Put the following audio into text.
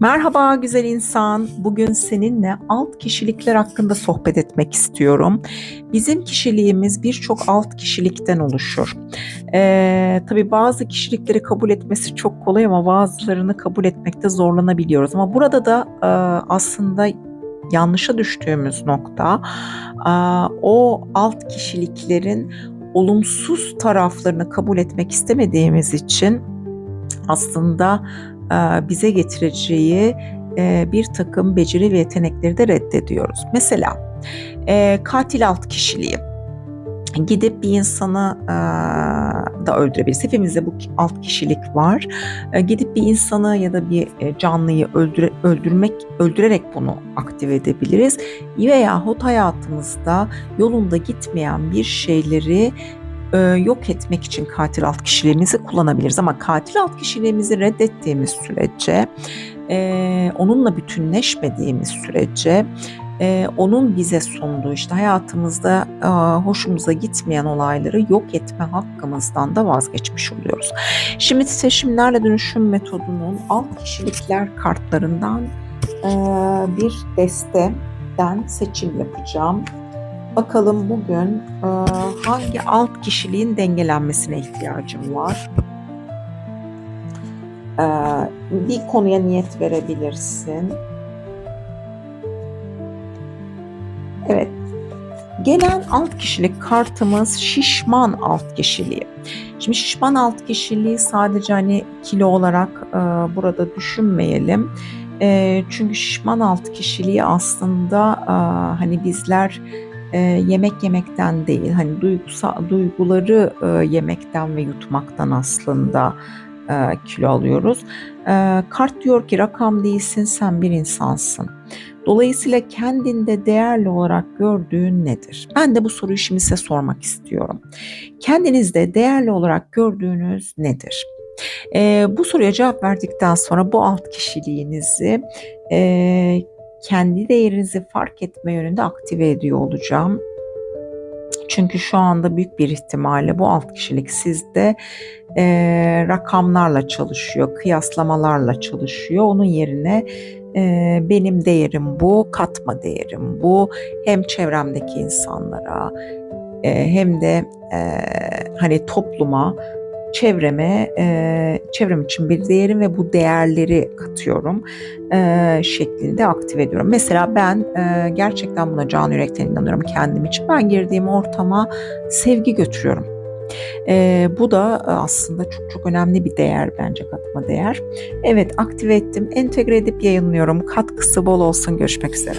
Merhaba güzel insan. Bugün seninle alt kişilikler hakkında sohbet etmek istiyorum. Bizim kişiliğimiz birçok alt kişilikten oluşur. Ee, tabii bazı kişilikleri kabul etmesi çok kolay ama bazılarını kabul etmekte zorlanabiliyoruz. Ama burada da e, aslında yanlışa düştüğümüz nokta e, o alt kişiliklerin olumsuz taraflarını kabul etmek istemediğimiz için aslında bize getireceği e, bir takım beceri ve yetenekleri de reddediyoruz. Mesela e, katil alt kişiliği gidip bir insanı e, da öldürebiliriz. Hepimizde bu alt kişilik var. E, gidip bir insanı ya da bir e, canlıyı öldüre, öldürmek öldürerek bunu aktive edebiliriz. Veyahut hayatımızda yolunda gitmeyen bir şeyleri e, yok etmek için katil alt kişiliğimizi kullanabiliriz. Ama katil alt kişiliğimizi reddettiğimiz sürece, e, onunla bütünleşmediğimiz sürece, e, onun bize sunduğu işte hayatımızda e, hoşumuza gitmeyen olayları yok etme hakkımızdan da vazgeçmiş oluyoruz. Şimdi titreşimlerle dönüşüm metodunun alt kişilikler kartlarından e, bir desteden seçim yapacağım. Bakalım bugün e, hangi alt kişiliğin dengelenmesine ihtiyacım var? E, bir konuya niyet verebilirsin. Evet. Gelen alt kişilik kartımız şişman alt kişiliği. Şimdi şişman alt kişiliği sadece hani kilo olarak e, burada düşünmeyelim. E, çünkü şişman alt kişiliği aslında e, hani bizler e, yemek yemekten değil, hani duygusal duyguları e, yemekten ve yutmaktan aslında e, kilo alıyoruz. E, kart diyor ki rakam değilsin, sen bir insansın. Dolayısıyla kendinde değerli olarak gördüğün nedir? Ben de bu soruyu şimdi size sormak istiyorum. Kendinizde değerli olarak gördüğünüz nedir? E, bu soruya cevap verdikten sonra bu alt kişiliğinizi e, kendi değerinizi fark etme yönünde aktive ediyor olacağım. Çünkü şu anda büyük bir ihtimalle bu alt kişilik sizde e, rakamlarla çalışıyor, kıyaslamalarla çalışıyor. Onun yerine e, benim değerim bu, katma değerim bu. Hem çevremdeki insanlara e, hem de e, hani topluma çevreme, e, çevrem için bir değerim ve bu değerleri katıyorum e, şeklinde aktive ediyorum. Mesela ben e, gerçekten buna can yürekten inanıyorum kendim için. Ben girdiğim ortama sevgi götürüyorum. E, bu da aslında çok çok önemli bir değer bence katma değer. Evet aktive ettim, entegre edip yayınlıyorum. Katkısı bol olsun. Görüşmek üzere.